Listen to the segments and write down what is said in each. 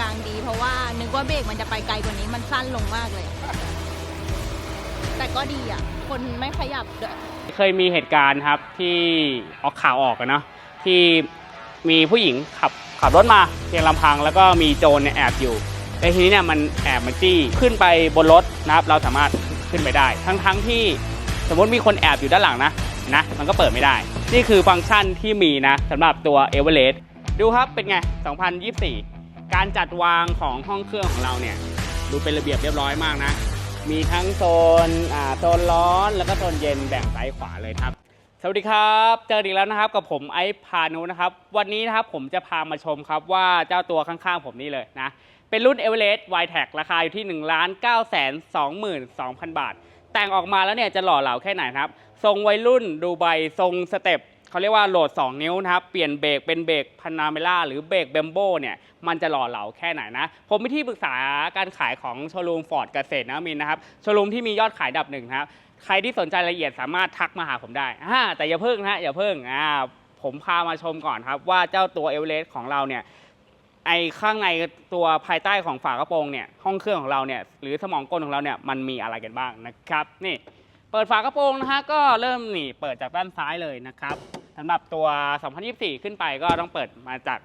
กลางดี เพราะว่านึกว่าเบรกมันจะไปไกลกว่านี้มันสั้นลงมากเลย แต่ก็ดีอะ คนไม่ขยับด้วยเคยมีเหตุการณ์ครับที่ออกข่าวออกอะเนาะที่มีผู้หญิงขับขับรถมาเพียงลำพังแล้วก็มีโจรเนี่ยแอบอยู่แต่ทีนี้เนี่ยมันแอบมาจี้ขึ้นไปบนรถนะครับ เราสามารถขึ้นไปได้ ทั้งทั้งที่สมมติมีคนแอบอยู่ด้านหลังนะนะ มันก็เปิดไม่ได้ นี่คือฟังก์ชันที่มีนะสำหรับตัว e v e r e s t ดูครับเป็นไง 2024 การจัดวางของห้องเครื่องของเราเนี่ยดูเป็นระเบียบเรียบร้อยมากนะ มีทั้งโซนอ่าโซนร้อนแล้วก็โซนเย็นแบ่งซ้ายขวาเลยครับ สวัสดีครับ เจออีกแล้วนะครับกับผมไอซ์พานุนะครับ วันนี้นะครับผมจะพามาชมครับว่าเจ้าตัวข้างๆผมนี่เลยนะ เป็นรุ่น e v e r e s t y t e c ราคาอยู่ที่ 1 9 2 2 2 0 0 บาท แต่งออกมาแล้วเนี่ยจะหล่อเหลาแค่ไหนครับ ทรงวัยรุ่นดูไบทรงสเต็ป เขาเรียกว่าโหลด 2 นิ้วนะครับ เปลี่ยนเบรกเป็นเบรกพานาเมล่าหรือเบรกเบมโบเนี่ยมันจะหล่อเหลาแค่ไหนนะ ผมมีที่ปรึกษาการขายของโชว์รูมฟอร์ดเกษตรนวมินนะครับโชว์รูมที่มียอดขายดับหนึ่งนะครับใครที่สนใจรายละเอียดสามารถทักมาหาผมได้อ่าแต่อย่าเพิ่งนะอย่าเพิ่งอ่าผมพามาชมก่อนครับ ว่าเจ้าตัวเอเวอเรสต์ของเราเนี่ยไอข้างในตัวภายใต้ของฝากระโปรงเนี่ยห้องเครื่องของเราเนี่ยหรือสมองกลของเราเนี่ยมันมีอะไรกันบ้างนะครับ นี่ เปิดฝากระโปรงนะฮะก็เริ่มนี่เปิดจากด้านซ้ายเลยนะครับ สำหรับตัว 2024 ขึ้นไปก็ต้องเปิดมาจาก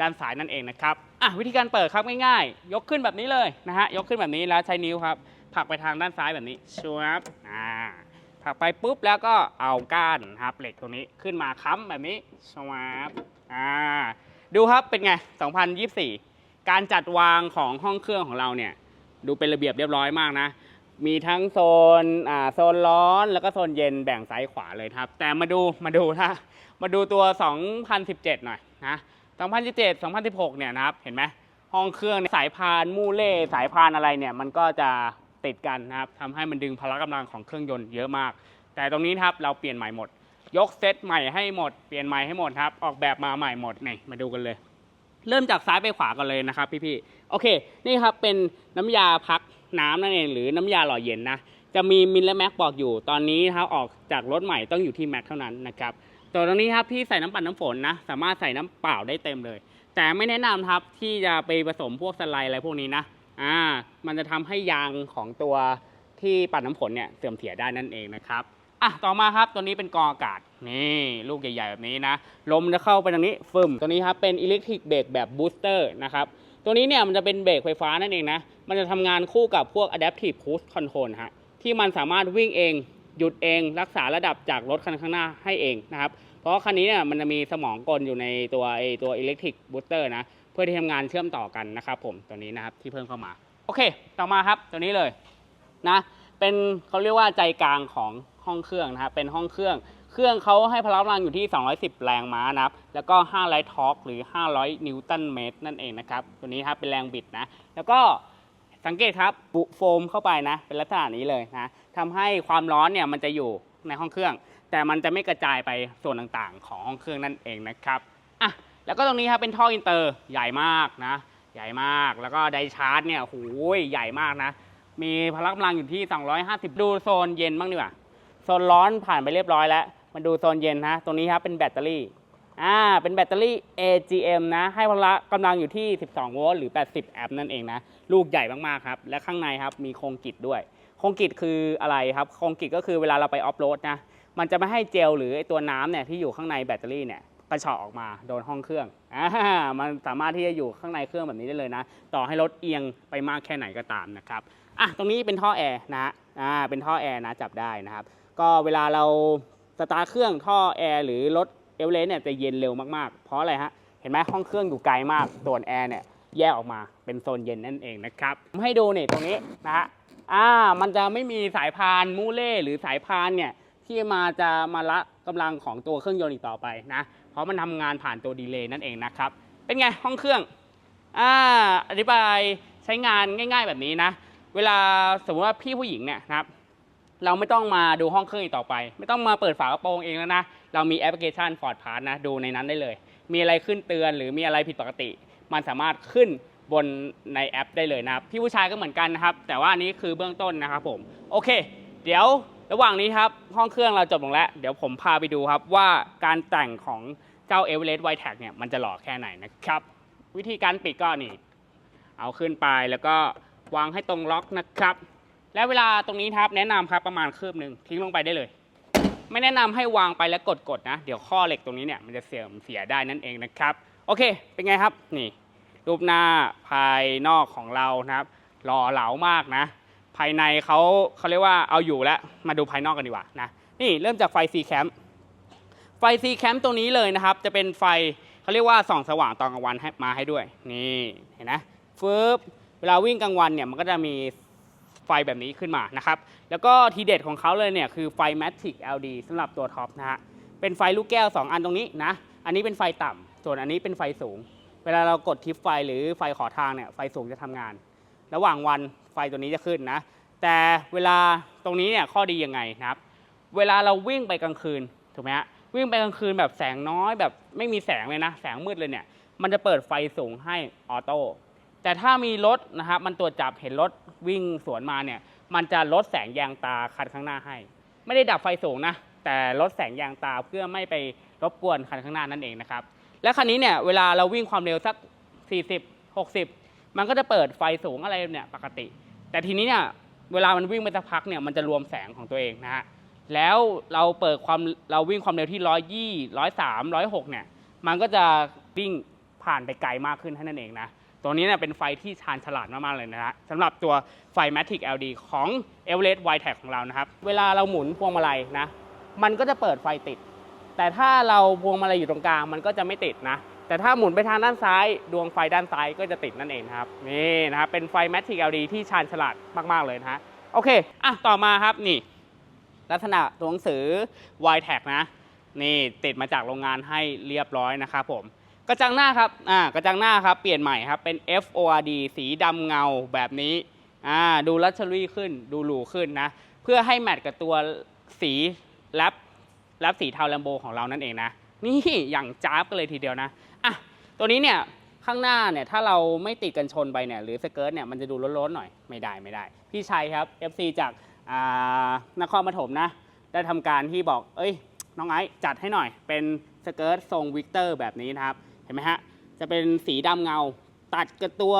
ด้านซ้ายนั่นเองนะครับอะวิธีการเปิดครับง่ายๆ ยกขึ้นแบบนี้เลยนะฮะยกขึ้นแบบนี้แล้วใช้นิ้วครับผลักไปทางด้านซ้ายแบบนี้ชัวบอ่าผลักไปปุ๊บแล้วก็เอาก้านนะครับเหล็กตรงนี้ขึ้นมาค้ำแบบนี้ชัวบอ่าดูครับเป็นไง 2024 การจัดวางของห้องเครื่องของเราเนี่ยดูเป็นระเบียบเรียบร้อยมากนะ มีทั้งโซนอ่าโซนร้อนแล้วก็โซนเย็นแบ่งซ้ายขวาเลยครับ แต่มาดูมาดูถ้า มาดูตัว 2017 หน่อยนะ2017 2016 เนี่ยนะครับ เห็นไหมห้องเครื่องสายพานมูเล่สายพานอะไรเนี่ย มันก็จะติดกันนะครับทำให้มันดึงพละกำลังของเครื่องยนต์เยอะมาก แต่ตรงนี้ครับเราเปลี่ยนใหม่หมด ยกเซตใหม่ให้หมด เปลี่ยนใหม่ให้หมดครับ ออกแบบมาใหม่หมดนี่มาดูกันเลย เริ่มจากซ้ายไปขวากันเลยนะครับพี่ๆ โอเค นี่ครับเป็นน้ำยาพักน้ำนั่นเองหรือน้ำยาหล่อเย็นนะ จะมีมิลและแม็กบอกอยู่ ตอนนี้นะครับออกจากรถใหม่ต้องอยู่ที่แม็กเท่านั้นนะครับ ตัวตรงนี้ครับที่ใส่น้ำปั่นน้ำฝนนะ สามารถใส่น้ำเปล่าได้เต็มเลย แต่ไม่แนะนำครับที่จะไปผสมพวกสไลด์อะไรพวกนี้นะอ่ามันจะทำให้ยางของตัวที่ปั่นน้ำฝนเนี่ยเสื่อมเสียได้นั่นเองนะครับอะต่อมาครับตัวนี้เป็นกองอากาศนี่ลูกใหญ่ๆแบบนี้นะลมจะเข้าไปตรงนี้ฟึมตัวนี้ครับเป็นอิเล็กทริกเบรกแบบบูสเตอร์นะครับตัวนี้เนี่ยมันจะเป็นเบรกไฟฟ้านั่นเองนะมันจะทำงานคู่กับพวก adaptive cruise control ฮะที่มันสามารถวิ่งเอง หยุดเองรักษาระดับจากรถคันข้างหน้าให้เองนะครับ เพราะคันนี้เนี่ยมันจะมีสมองกลอยู่ในตัวไอตัวอิเล็กทริกบูสเตอร์นะเพื่อที่ทำงานเชื่อมต่อกันนะครับผมตัวนี้นะครับที่เพิ่มเข้ามา โอเค ต่อมาครับตัวนี้เลยนะเป็นเขาเรียกว่าใจกลางของห้องเครื่องนะครับเป็นห้องเครื่อง เครื่องเขาให้พละกำลังอยู่ที่ 210 แรงม้านะครับ แล้วก็ 500ทอร์กหรือ 500 นิวตันเมตรนั่นเองนะครับ ตัวนี้ครับเป็นแรงบิดนะ แล้วก็สังเกตครับ บุโฟมเข้าไปนะ เป็นลักษณะนี้เลยนะ ทำให้ความร้อนเนี่ยมันจะอยู่ในห้องเครื่อง แต่มันจะไม่กระจายไปส่วนต่างๆ ของห้องเครื่องนั่นเองนะครับอะแล้วก็ตรงนี้ครับเป็นท่ออินเตอร์ใหญ่มากนะ ใหญ่มากแล้วก็ไดชาร์จเนี่ยโอ้โหใหญ่มากนะ มีพละกำลังอยู่ที่ 250 ดูโซนเย็นบ้างดีกว่าโซนร้อนผ่านไปเรียบร้อยแล้วมาดูโซนเย็นนะตรงนี้ครับเป็นแบตเตอรี่อ่าเป็นแบตเตอรี่ AGM นะ ให้พละกำลังอยู่ที่ 12 โวลต์หรือ 80 แอมป์นั่นเองนะ ลูกใหญ่มาก ๆ ครับ และข้างในครับ มีโครงกิจด้วย คงกิจคืออะไรครับคงกิจก็คือเวลาเราไปออฟโรดนะมันจะไม่ให้เจลหรือไอตัวน้ำเนี่ยที่อยู่ข้างในแบตเตอรี่เนี่ยกระเฉาะออกมาโดนห้องเครื่องอ่ามันสามารถที่จะอยู่ข้างในเครื่องแบบนี้ได้เลยนะ ต่อให้รถเอียงไปมากแค่ไหนก็ตามนะครับอะตรงนี้เป็นท่อแอร์นะฮะอ่าเป็นท่อแอร์นะจับได้นะครับ ก็เวลาเราสตาร์ทเครื่องท่อแอร์หรือรถเอเวอเรสต์เนี่ยจะเย็นเร็วมากๆ เพราะอะไรฮะเห็นไหมห้องเครื่องอยู่ไกลมากส่วนแอร์เนี่ยแยกออกมาเป็นโซนเย็นนั่นเองนะครับให้ดูเนี่ยตรงนี้นะฮะ อ่ามันจะไม่มีสายพานมูเล่หรือสายพานเนี่ยที่มาจะมาละกำลังของตัวเครื่องยนต์อีกต่อไปนะ เพราะมันทำงานผ่านตัวดีเลย์นั่นเองนะครับ เป็นไงห้องเครื่องอ่าอธิบายใช้งานง่าย ๆแบบนี้นะ เวลาสมมติว่าพี่ผู้หญิงเนี่ยนะครับ เราไม่ต้องมาดูห้องเครื่องอีกต่อไป ไม่ต้องมาเปิดฝากระโปรงเองแล้วนะ เรามีแอปพลิเคชัน Ford Pass นะ ดูในนั้นได้เลย มีอะไรขึ้นเตือนหรือมีอะไรผิดปกติ มันสามารถขึ้น บนในแอปได้เลยนะครับ พี่ผู้ชายก็เหมือนกันนะครับ แต่ว่าอันนี้คือเบื้องต้นนะครับผม โอเค เดี๋ยวระหว่างนี้ครับห้องเครื่องเราจบลงแล้ว เดี๋ยวผมพาไปดูครับว่าการแต่งของเจ้า e v e r e s t White Tag เนี่ยมันจะหล่อแค่ไหนนะครับ วิธีการปิดก็นี่ เอาขึ้นไปแล้วก็วางให้ตรงล็อกนะครับ และเวลาตรงนี้ครับแนะนำครับประมาณคืบหนึ่งทิ้งลงไปได้เลย ไม่แนะนำให้วางไปแล้วกดๆนะ เดี๋ยวข้อเหล็กตรงนี้เนี่ยมันจะเสื่อมเสียได้นั่นเองนะครับ โอเค เป็นไงครับนี่ รูปหน้าภายนอกของเรานะครับหล่อเหลามากนะ ภายในเขาเขาเรียกว่าเอาอยู่แล้ว มาดูภายนอกกันดีกว่านะนี่เริ่มจากไฟ C cam ไฟ C cam ตรงนี้เลยนะครับ จะเป็นไฟเขาเรียกว่าส่องสว่างตอนกลางวันให้มาให้ด้วย นี่เห็นนะฟึบเวลาวิ่งกลางวันเนี่ยมันก็จะมีไฟแบบนี้ขึ้นมานะครับ แล้วก็ทีเด็ดของเขาเลยเนี่ยคือไฟ Matic LD สำหรับตัวท็อปนะฮะเป็นไฟลูกแก้ว 2 อันตรงนี้นะ อันนี้เป็นไฟต่ำส่วนอันนี้เป็นไฟสูง เวลาเรากดทิปไฟหรือไฟขอทางเนี่ยไฟสูงจะทำงาน ระหว่างวันไฟตัวนี้จะขึ้นนะ แต่เวลาตรงนี้เนี่ยข้อดียังไงนะครับ เวลาเราวิ่งไปกลางคืนถูกไหมฮะวิ่งไปกลางคืนแบบแสงน้อยแบบไม่มีแสงเลยนะ แสงมืดเลยเนี่ย มันจะเปิดไฟสูงให้ออโต้แต่ถ้ามีรถนะครับมันตรวจจับเห็นรถวิ่งสวนมาเนี่ย มันจะลดแสงยางตาคันข้างหน้าให้ ไม่ได้ดับไฟสูงนะ แต่ลดแสงยางตาเพื่อไม่ไปรบกวนคันข้างหน้านั่นเองนะครับ และคันนี้เนี่ยเวลาเราวิ่งความเร็วสัก 40 60 มันก็จะเปิดไฟสูงอะไรเนี่ยปกติ แต่ทีนี้เนี่ยเวลามันวิ่งไปสักพักเนี่ยมันจะรวมแสงของตัวเองนะฮะแล้วเราเปิดความเราวิ่งความเร็วที่ร้อยยี่ร้อยสามร้อยหกเนี่ยมันก็จะวิ่งผ่านไปไกลมากขึ้นเท่านั้นเองนะตัวนี้เนี่ยเป็นไฟที่ชาญฉลาดมากๆเลยนะฮะสำหรับตัวไฟ Matic LD ของ e v e r e s t w i t e c ของเรานะครับ เวลาเราหมุนพวงมาลัยนะ มันก็จะเปิดไฟติด แต่ถ้าเราพวงมาลัยอยู่ตรงกลางมันก็จะไม่ติดนะ แต่ถ้าหมุนไปทางด้านซ้าย ดวงไฟด้านซ้ายก็จะติดนั่นเองครับนี่นะครับเป็นไฟ Matic LED ที่ชาญฉลาดมาก ๆ เลยนะฮะโอเคอะต่อมาครับนี่ลักษณะตัวหนังสือ y t a g นะ นี่ติดมาจากโรงงานให้เรียบร้อยนะครับผมกระจังหน้าครับอ่ากระจังหน้าครับเปลี่ยนใหม่ครับเป็น FORD สีดำเงาแบบนี้อ่าดูลักชัวรี่ขึ้นดูหรูขึ้นนะ เพื่อให้แมทกับตัวสีแรป รปสีเทาแลมโบของเรานั่นเองนะ นี่อย่างจ้าบกันเลยทีเดียวนะอะตัวนี้เนี่ยข้างหน้าเนี่ยถ้าเราไม่ติดกันชนไปเนี่ยหรือสเกิร์ตเนี่ยมันจะดูล้นๆหน่อยไม่ได้ไม่ได้ พี่ชัยครับ FC จากอ่านครปฐมนะ ได้ทำการที่บอก เอ้ย น้องไอซ์จัดให้หน่อยเป็นสเกิร์ตทรงวิกเตอร์แบบนี้นะครับ เห็นไหมฮะ จะเป็นสีดำเงา ตัดกับตัว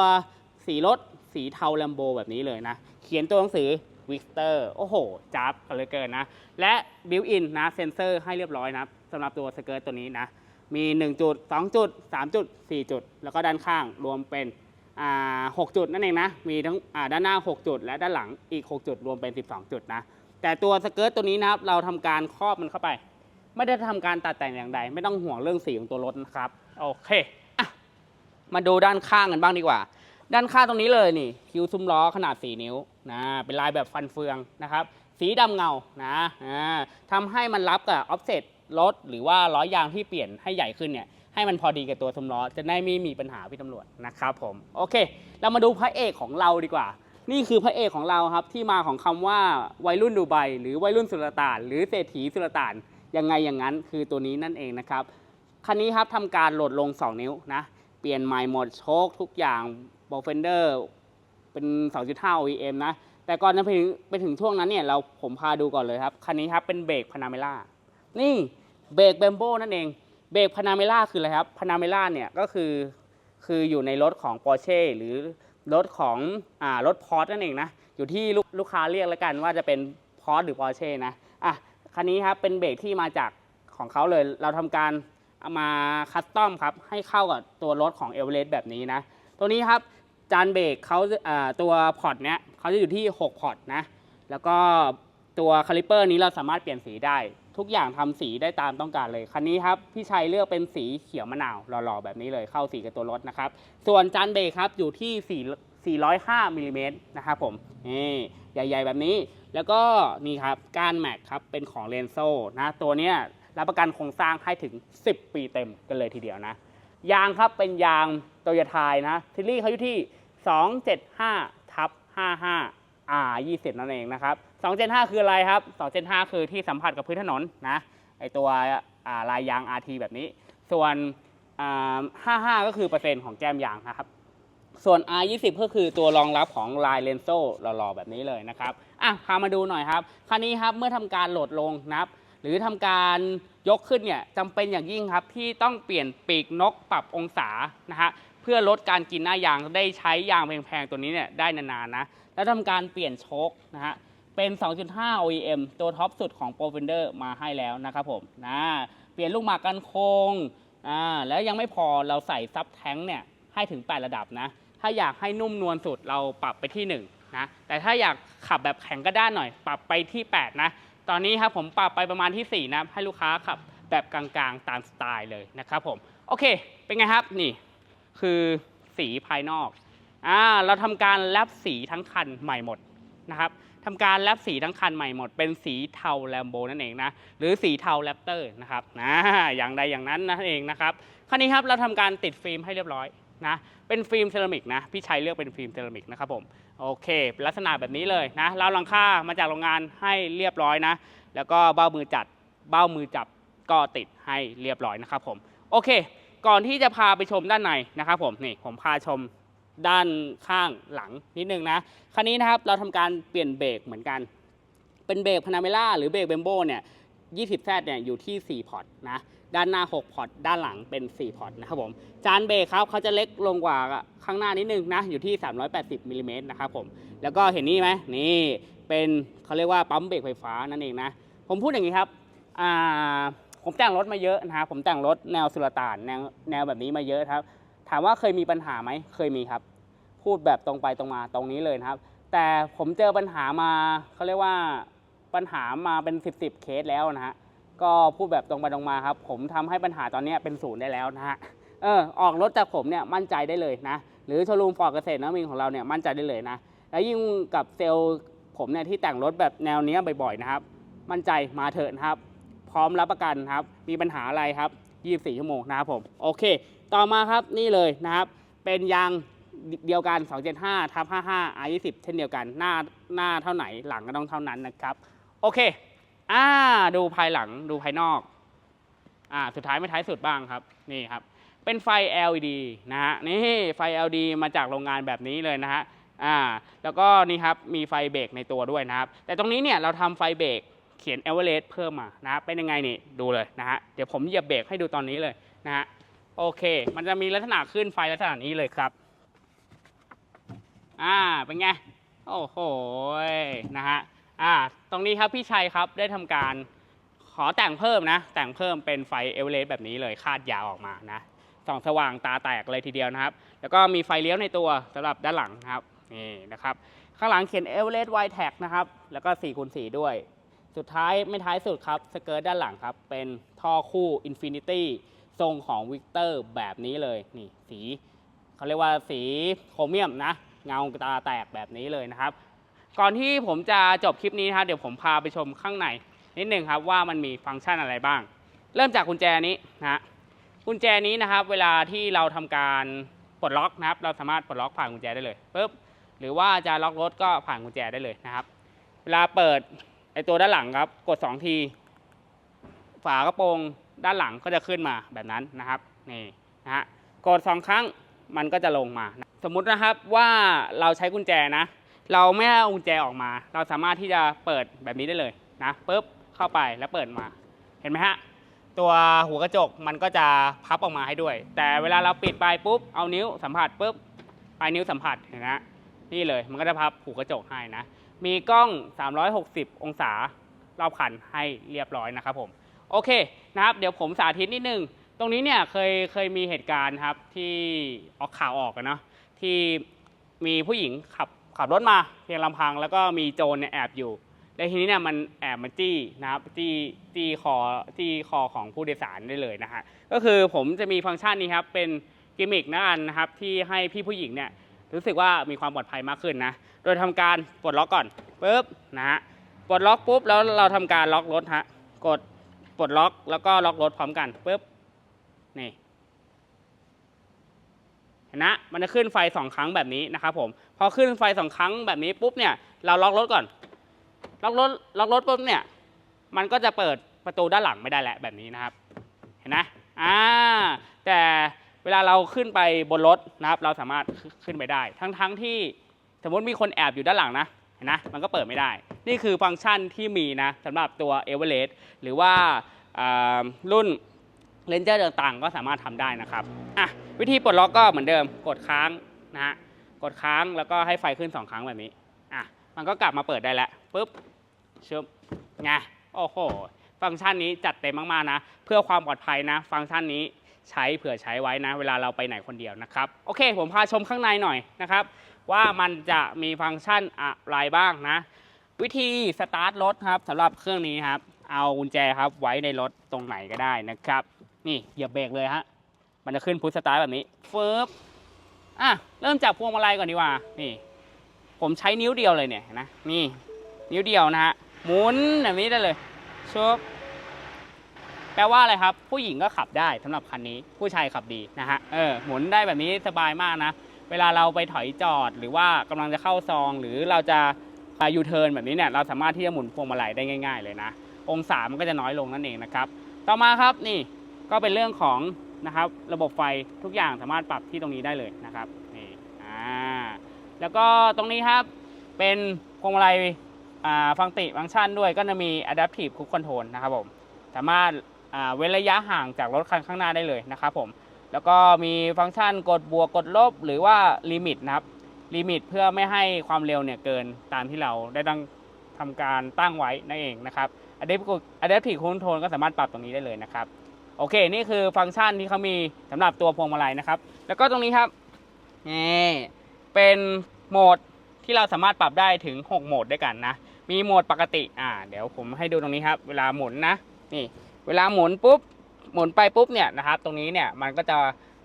สีรถสีเทาแลมโบแบบนี้เลยนะ เขียนตัวหนังสือ วิกเตอร์โอ้โหจับกันเลยเกินนะ และบิวอินนะเซนเซอร์ให้เรียบร้อยนะสำหรับตัวสเกิร์ตตัวนี้นะ มี 1 จุด 2 จุด 3 จุด 4 จุด แล้วก็ด้านข้างรวมเป็นอ่า6จุดนั่นเองนะ มีทั้งด้านหน้า 6 จุด และด้านหลังอีก 6 จุด รวมเป็น 12 จุดนะ แต่ตัวสเกิร์ตตัวนี้นะครับเราทำการครอบมันเข้าไป ไม่ได้ทำการตัดแต่งอย่างใด ไม่ต้องห่วงเรื่องสีของตัวรถนะครับ โอเคอมาดูด้านข้างกันบ้างดีกว่า ด้านข้างตรงนี้เลยนี่คิ้วซุ้มล้อขนาด 4 นิ้วนะเป็นลายแบบฟันเฟืองนะครับ สีดำเงานะทำให้มันรับกับออฟเซ็ตรถหรือว่าล้อยางที่เปลี่ยนให้ใหญ่ขึ้นเนี่ยให้มันพอดีกับตัวซุ้มล้อจะได้ไม่มีปัญหาพี่ตำรวจนะครับผมโอเค เรามาดูพระเอกของเราดีกว่า นี่คือพระเอกของเราครับที่มาของคำว่าวัยรุ่นดูไบหรือวัยรุ่นสุลต่าน หรือเศรษฐีสุลต่านยังไงอย่างนั้นคือตัวนี้นั่นเองนะครับคันนี้ครับทำการโหลดลง 2 นิ้วนะ เปลี่ยนใหม่หมดโชคทุกอย่างบอลเฟนเดอร์เป็น 2.5 OEM นะ แต่ก่อนจะไปถึงไปถึงช่วงนั้นเนี่ยเราผมพาดูก่อนเลยครับ คันนี้ครับเป็นเบรกพานาเมล่านี่เบรกแบมโบนั่นเอง เบรกพานาเมล่าคืออะไรครับพานาเมล่าเนี่ยก็คือคืออยู่ในรถของ Porsche หรือรถของอ่ารถพอร์ตนั่นเองนะ อยู่ที่ลูกลูกค้าเรียกแล้วกันว่าจะเป็นพอร์ตหรือ Porsche นะอะคันนี้ครับเป็นเบรกที่มาจากของเขาเลยเราทำการ เอามาคัสตอมครับให้เข้ากับตัวรถของเอเวอเรสต์แบบนี้นะ ตัวนี้ครับจานเบรกเขาตัวพอร์ตเนี้ยเขาจะอยู่ที่ 6 พอร์ตนะ แล้วก็ตัวคาลิเปอร์นี้เราสามารถเปลี่ยนสีได้ ทุกอย่างทำสีได้ตามต้องการเลย คันนี้ครับพี่ชัยเลือกเป็นสีเขียวมะนาวหล่อๆแบบนี้เลยเข้าสีกับตัวรถนะครับ ส่วนจานเบรกครับอยู่ที่ 4 405มิลลิเมตรนะครับผมนี่ใหญ่ ๆ แบบนี้ แล้วก็นี่ครับก้านแม็กครับเป็นของเลนโซนะตัวเนี้ย รับประกันโครงสร้างให้ถึง 10 ปีเต็มกันเลยทีเดียวนะ ยางครับเป็นยางโตโยต้านะทิลลี่เขาอยู่ที่ 275ทับ55 R 20นั่นเองนะครับ 275 คืออะไรครับ 275 คือที่สัมผัสกับพื้นถนนนะไอตัวอ่าลายยาง RT แบบนี้ ส่วนอ่า55 ก็คือเปอร์เซ็นต์ของแก้มยางนะครับส่วน R20 ก็คือตัวรองรับของลายเลนโซ่หล่อๆแบบนี้เลยนะครับ อะพามาดูหน่อยครับ คันนี้ครับเมื่อทำการโหลดลงนะครับ หรือทำการยกขึ้นเนี่ยจำเป็นอย่างยิ่งครับที่ต้องเปลี่ยนปีกนกปรับองศานะฮะเพื่อลดการกินหน้ายางได้ใช้ยางแพงๆตัวนี้เนี่ยได้นานๆนะแล้วทำการเปลี่ยนโชคนะฮะเป็น 2.5 OEM ตัวท็อปสุดของ p r o f e n d e r มาให้แล้วนะครับผมนะเปลี่ยนลูกหมากกันโค้งอ่าแล้วยังไม่พอเราใส่ซับแท้งเนี่ยให้ถึง 8 ระดับนะ ถ้าอยากให้นุ่มนวลสุดเราปรับไปที่ 1นะแต่ถ้าอยากขับแบบแข็งกระด้านหน่อย ปรับไปที่ 8 นะ ตอนนี้ครับผมปรับไปประมาณที่ 4 นะให้ลูกค้าขับแบบกลางๆ ตามสไตล์เลยนะครับผม โอเค เป็นไงครับ นี่ คือสีภายนอก อ่า เราทำการแลบสีทั้งคันใหม่หมดนะครับทำการแลบสีทั้งคันใหม่หมด เป็นสีเทาแลมโบนั่นเองนะ หรือสีเทาแรปเตอร์นะครับนะอย่างใดอย่างนั้นนั่นเองนะครับคันนี้ครับ เราทำการติดฟิล์มให้เรียบร้อยนะ เป็นฟิล์มเซรามิกนะ พี่ชัยเลือกเป็นฟิล์มเซรามิกนะครับผม โอเคลักษณะแบบนี้เลยนะเราหลังค่ามาจากโรงงานให้เรียบร้อยนะ แล้วก็เบ้ามือจัดเบ้ามือจับก็ติดให้เรียบร้อยนะครับผมโอเค ก่อนที่จะพาไปชมด้านในนะครับผมนี่ผมพาชมด้านข้างหลังนิดนึงนะคันนี้นะครับเราทำการเปลี่ยนเบรกเหมือนกัน เป็นเบรกพานาเมล่าหรือเบรกเบมโบเนี่ย 20แซดเนี่ยอยู่ที่ 4 พอร์ตนะ ด้านหน้า 6 พอร์ต ด้านหลังเป็น 4 พอร์ตนะครับผม จานเบรครับเขาจะเล็กลงกว่าข้างหน้านิดนึงนะ อยู่ที่ 380มิลลิเมตรนะครับผม แล้วก็เห็นนี่ไหมนี่ เป็นเขาเรียกว่าปั๊มเบรกไฟฟ้านั่นเองนะ ผมพูดอย่างนี้ครับ อ่า ผมแต่งรถมาเยอะนะครับผมแต่งรถแนวสุลต่านแนวแนวแบบนี้มาเยอะครับ ถามว่าเคยมีปัญหาไหม เคยมีครับ พูดแบบตรงไปตรงมาตรงนี้เลยนะครับ แต่ผมเจอปัญหามาเขาเรียกว่า ปัญหามาเป็น 10บสเคสแล้วนะฮะก็พูดแบบตรงไปตรงมาครับ ผมทำให้ปัญหาตอนนี้เป็นศูนย์ได้แล้วนะฮะเออออกรถจากผมเนี่ยมั่นใจได้เลยนะ หรือโชว์รูมฟอร์ดเกษตรนวมินของเราเนี่ยมั่นใจได้เลยนะ แล้วยิ่งกับเซลล์ผมเนี่ยที่แต่งรถแบบแนวนี้บ่อยๆนะครับ มั่นใจมาเถอะนะครับ พร้อมรับประกันครับ มีปัญหาอะไรครับ 24 ชั่วโมงนะครับผม โอเค ต่อมาครับนี่เลยนะครับ เป็นยางเดียวกัน 275ทับ55 R20 เช่นเดียวกัน หน้าหน้าเท่าไหนหลังก็ต้องเท่านั้นนะครับ โอเค อ่า ดูภายหลัง ดูภายนอก อ่า สุดท้ายไม่ท้ายสุดบ้างครับ นี่ครับ เป็นไฟ LED นะฮะ นี่ไฟ LED มาจากโรงงานแบบนี้เลยนะฮะ อ่า แล้วก็นี่ครับ มีไฟเบรกในตัวด้วยนะครับ แต่ตรงนี้เนี่ยเราทำไฟเบรกเขียน e v e r a g e เพิ่มมานะเป็นยังไงนี่ ดูเลยนะฮะ เดี๋ยวผมเหยียบเบรกให้ดูตอนนี้เลยนะฮะ โอเค มันจะมีลักษณะขึ้นไฟลักษณะนี้เลยครับ อ่า เป็นไง โอ้โห นะฮะ อ่าตรงนี้ครับพี่ชัยครับได้ทำการขอแต่งเพิ่มนะ แต่งเพิ่มเป็นไฟเอเวอเรสต์แบบนี้เลยคาดยาวออกมานะส่องสว่างตาแตกเลยทีเดียวนะครับ แล้วก็มีไฟเลี้ยวในตัวสำหรับด้านหลังครับนี่นะครับ ข้างหลังเขียนเอเวอเรสต์ไวแท็กนะครับ แล้วก็4คูณ4ด้วย สุดท้ายไม่ท้ายสุดครับสเกิร์ตด้านหลังครับ เป็นท่อคู่ Infinity ทรงของวิกเตอร์แบบนี้เลยนี่สีเขาเรียกว่าสีโครเมียมนะ เงาตาแตกแบบนี้เลยนะครับ ก่อนที่ผมจะจบคลิปนี้นะครับเดี๋ยวผมพาไปชมข้างในนิดหนึ่งครับว่ามันมีฟังก์ชันอะไรบ้าง เริ่มจากกุญแจนี้นะฮะกุญแจนี้นะครับ เวลาที่เราทำการปลดล็อกนะครับ เราสามารถปลดล็อกผ่านกุญแจได้เลยปุ๊บหรือว่าจะล็อกรถก็ผ่านกุญแจได้เลยนะครับ เวลาเปิดไอตัวด้านหลังครับ กด 2 ที ฝากระโปรงด้านหลังก็จะขึ้นมาแบบนั้นนะครับนี่นะฮะกด 2 ครั้งมันก็จะลงมา สมมุตินะครับว่าเราใช้กุญแจนะ เราไม่เอากุญแจออกมา เราสามารถที่จะเปิดแบบนี้ได้เลยนะปุ๊บเข้าไปแล้วเปิดมา เห็นไหมฮะตัวหัวกระจกมันก็จะพับออกมาให้ด้วย แต่เวลาเราปิดไปปุ๊บเอานิ้วสัมผัสปุ๊บปลายนิ้วสัมผัสเห็นไหมฮะนี่เลยมันก็จะพับหูกระจกให้นะ มีกล้อง 360 องศารอบคันให้เรียบร้อยนะครับผม โอเคนะครับ เดี๋ยวผมสาธิตนิดนึง ตรงนี้เนี่ยเคยเคยมีเหตุการณ์ครับที่ออกข่าวออกอะเนาะที่มีผู้หญิงขับ ขับรถมาเพียงลำพังแล้วก็มีโจรเนี่ยแอบอยู่ แล้วทีนี้เนี่ยมันแอบมาจี้นะครับจี้จี้คอจี้คอของผู้โดยสารได้เลยนะฮะก็คือผมจะมีฟังก์ชันนี้ครับเป็นกิมมิกนะอันนะครับที่ให้พี่ผู้หญิงเนี่ยรู้สึกว่ามีความปลอดภัยมากขึ้นนะโดยทำการปลดล็อกก่อนปุ๊บนะฮะปลดล็อกปุ๊บแล้วเราทำการล็อกรถฮะกดปลดล็อกแล้วก็ล็อกรถพร้อมกันปุ๊บนี่เห็นนะมันจะขึ้นไฟสองครั้งแบบนี้นะครับผม พอขึ้นไฟสองครั้งแบบนี้ปุ๊บเนี่ยเราล็อกรถก่อน ล็อกรถล็อกรถปุ๊บเนี่ยมันก็จะเปิดประตูด้านหลังไม่ได้แหละแบบนี้นะครับ เห็นนะอ่าแต่เวลาเราขึ้นไปบนรถนะครับเราสามารถขึ้นไปได้ ทั้งทั้งที่สมมติมีคนแอบอยู่ด้านหลังนะเห็นนะมันก็เปิดไม่ได้ นี่คือฟังก์ชันที่มีนะสำหรับตัว e v e r e s t หรือว่ารุ่น Ranger ต่างๆ ก็สามารถทำได้นะครับอะวิธีปลดล็อกก็เหมือนเดิมกดค้างนะฮะ กดค้างแล้วก็ให้ไฟขึ้น 2 ครั้งแบบนี้ อะ มันก็กลับมาเปิดได้แล้วปุ๊บชุบไงโอ้โห ฟังก์ชันนี้จัดเต็มมากๆนะ เพื่อความปลอดภัยนะ ฟังก์ชันนี้ใช้เผื่อใช้ไว้นะ เวลาเราไปไหนคนเดียวนะครับ โอเค ผมพาชมข้างในหน่อยนะครับ ว่ามันจะมีฟังก์ชันอะไรบ้างนะ วิธีสตาร์ทรถครับสำหรับเครื่องนี้ครับ เอากุญแจครับไว้ในรถตรงไหนก็ได้นะครับ นี่เหยียบเบรกเลยฮะ มันจะขึ้นพุทสตาร์ทแบบนี้ฟึบ อะเริ่มจากพวงมาลัยก่อนดีกว่า นี่ ผมใช้นิ้วเดียวเลยเนี่ยนะ นี่ นิ้วเดียวนะฮะ หมุนแบบนี้ได้เลยชุบแปลว่าอะไรครับ ผู้หญิงก็ขับได้สำหรับคันนี้ ผู้ชายขับดีนะฮะ เออ หมุนได้แบบนี้สบายมากนะ เวลาเราไปถอยจอดหรือว่ากำลังจะเข้าซอง หรือเราจะไปยูเทิร์นแบบนี้เนี่ย เราสามารถที่จะหมุนพวงมาลัยได้ง่าย ๆ เลยนะ องศามันก็จะน้อยลงนั่นเองนะครับ ต่อมาครับ นี่ ก็เป็นเรื่องของ นะครับ ระบบไฟทุกอย่างสามารถปรับที่ตรงนี้ได้เลยนะครับนี่อ่าแล้วก็ตรงนี้ครับเป็นพวงมาลัยอ่าฟังติฟังก์ชันด้วยก็จะมี Adaptive Cruise Control นะครับผมสามารถอ่าเว้นระยะห่างจากรถคันข้างหน้าได้เลยนะครับผมแล้วก็มีฟังก์ชันกดบวกกดลบ หรือว่าลิมิตนะครับลิมิตเพื่อไม่ให้ความเร็วเนี่ยเกินตามที่เราได้ตั้งทำการตั้งไว้นั่นเองนะครับ Adaptive Adaptive Cruise Control ก็สามารถปรับตรงนี้ได้เลยนะครับ โอเค นี่คือฟังก์ชันที่เขามีสำหรับตัวพวงมาลัยนะครับ แล้วก็ตรงนี้ครับนี่เป็นโหมดที่เราสามารถปรับได้ถึง 6 โหมดด้วยกันนะ มีโหมดปกติอ่าเดี๋ยวผมให้ดูตรงนี้ครับ เวลาหมุนนะนี่ เวลาหมุนปุ๊บหมุนไปปุ๊บเนี่ยนะครับ ตรงนี้เนี่ยมันก็จะ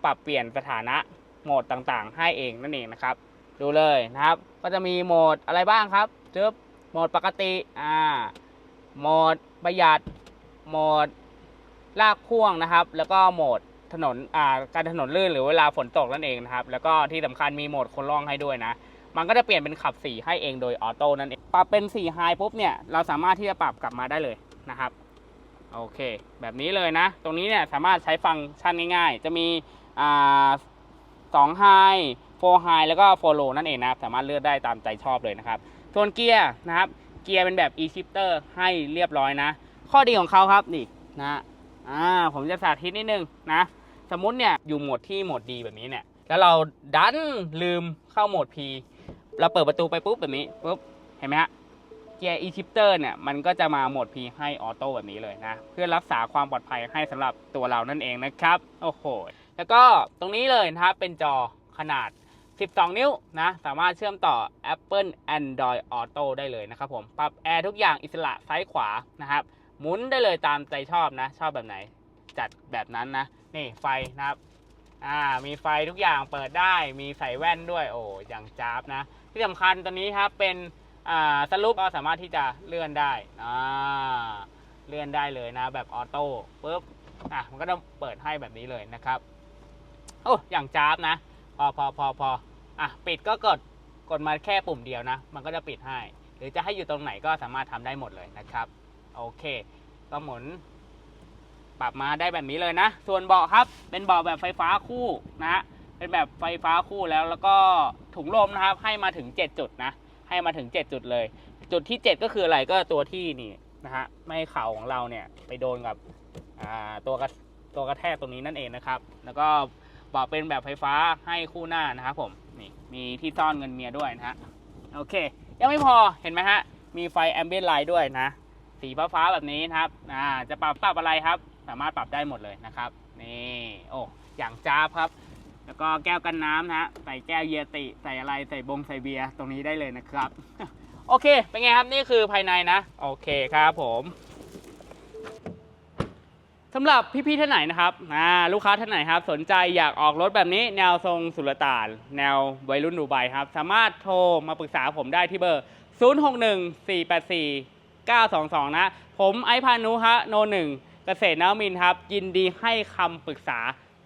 ปรับเปลี่ยนสถานะโหมดต่างๆ ให้เองนั่นเองนะครับ ดูเลยนะครับ ก็จะมีโหมดอะไรบ้างครับจึ๊บโหมดปกติอ่าโหมดประหยัดโหมด ลากพ่วงนะครับ แล้วก็โหมดถนนอ่าการถนนลื่นหรือเวลาฝนตกนั่นเองนะครับ แล้วก็ที่สำคัญมีโหมดคนล่องให้ด้วยนะ มันก็จะเปลี่ยนเป็นขับ 4 ให้เองโดยออโต้นั่นเอง ปรับเป็น4 High ปุ๊บเนี่ย เราสามารถที่จะปรับกลับมาได้เลยนะครับ โอเค แบบนี้เลยนะ ตรงนี้เนี่ยสามารถใช้ฟังก์ชันง่าย ๆ จะมีอ่าสอง High 4 High แล้วก็4 Low นั่นเองนะครับ สามารถเลือกได้ตามใจชอบเลยนะครับ ส่วนเกียร์นะครับ เกียร์เป็นแบบ e-shifter ให้เรียบร้อยนะ ข้อดีของเขาครับนี่นะ อ่าผมจะสาธิตนิดนึงนะ สมมติเนี่ยอยู่โหมดที่โหมดดีแบบนี้เนี่ย แล้วเราดันลืมเข้าโหมด P เราเปิดประตูไปปุ๊บแบบนี้ปุ๊บเห็นไหมฮะเกียร์ e-shifter เนี่ยมันก็จะมาโหมด P ให้ออโต้แบบนี้เลยนะ เพื่อรักษาความปลอดภัยให้สำหรับตัวเรานั่นเองนะครับ โอ้โห แล้วก็ตรงนี้เลยนะครับเป็นจอขนาด 12 นิ้วนะ สามารถเชื่อมต่อ Apple Android Auto ได้เลยนะครับผม ปรับแอร์ทุกอย่างอิสระซ้ายขวานะครับ หมุนได้เลยตามใจชอบนะ ชอบแบบไหน จัดแบบนั้นนะ นี่ไฟนะครับ อ่า มีไฟทุกอย่างเปิดได้ มีใส่แว่นด้วย โอ้อย่างจ้าบนะ ที่สำคัญตัวนี้ครับ เป็น อ่า สรุปก็สามารถที่จะเลื่อนได้อ่าเลื่อนได้เลยนะ แบบออโต้ปุ๊บ อะ มันก็ต้องเปิดให้แบบนี้เลยนะครับ โอ้อย่างจ้าบนะ พอพอพอพออะ ปิดก็กด กดมาแค่ปุ่มเดียวนะ มันก็จะปิดให้ หรือจะให้อยู่ตรงไหนก็สามารถทำได้หมดเลยนะครับ โอเคก็หมุน ปรับมาได้แบบนี้เลยนะ ส่วนเบาะครับ เป็นเบาะแบบไฟฟ้าคู่นะ เป็นแบบไฟฟ้าคู่แล้วแล้วก็ถุงลมนะครับ ให้มาถึง 7 จุดนะ ให้มาถึง 7 จุดเลย จุดที่ 7 ก็คืออะไรก็ตัวที่นี่นะฮะไม่ให้เข่าของเราเนี่ยไปโดนกับตัวกระตัวกระแทกตรงนี้นั่นเองนะครับ แล้วก็เบาะเป็นแบบไฟฟ้าให้คู่หน้านะครับผมนี่มีที่ซ่อนเงินเมียด้วยนะฮะโอเค ยังไม่พอเห็นไหมฮะมีไฟแอมเบียนไลท์ด้วยนะ สีฟ้าๆแบบนี้นะครับอ่าจะปรับปรับอะไรครับ สามารถปรับได้หมดเลยนะครับนี่โอ้อย่างจ้าบครับ แล้วก็แก้วกันน้ำนะฮะใส่แก้วเยติใส่อะไรใส่บงใส่เบียร์ตรงนี้ได้เลยนะครับ โอเค เป็นไงครับนี่คือภายในนะ โอเคครับผมสำหรับพี่ๆท่านไหนนะครับลูกค้าท่านไหนครับ สนใจอยากออกรถแบบนี้ แนวทรงสุลต่าน แนววัยรุ่นดูไบครับ สามารถโทรมาปรึกษาผมได้ที่เบอร์ 061484 922 นะ ผมไอพานุฮะโนหนึ่งเกษตรนวมินครับ ยินดีให้คำปรึกษา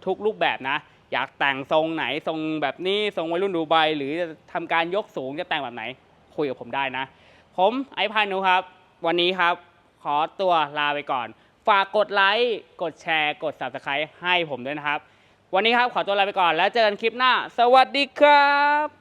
ทุกรูปแบบนะ อยากแต่งทรงไหนทรงแบบนี้ทรงวัยรุ่นดูไบหรือจะทำการยกสูงจะแต่งแบบไหน คุยกับผมได้นะ ผมไอพานุครับ วันนี้ครับ ขอตัวลาไปก่อน ฝากกดไลค์กดแชร์กด subscribe ให้ผมด้วยนะครับ วันนี้ครับขอตัวลาไปก่อนแล้วเจอกันคลิปหน้า สวัสดีครับ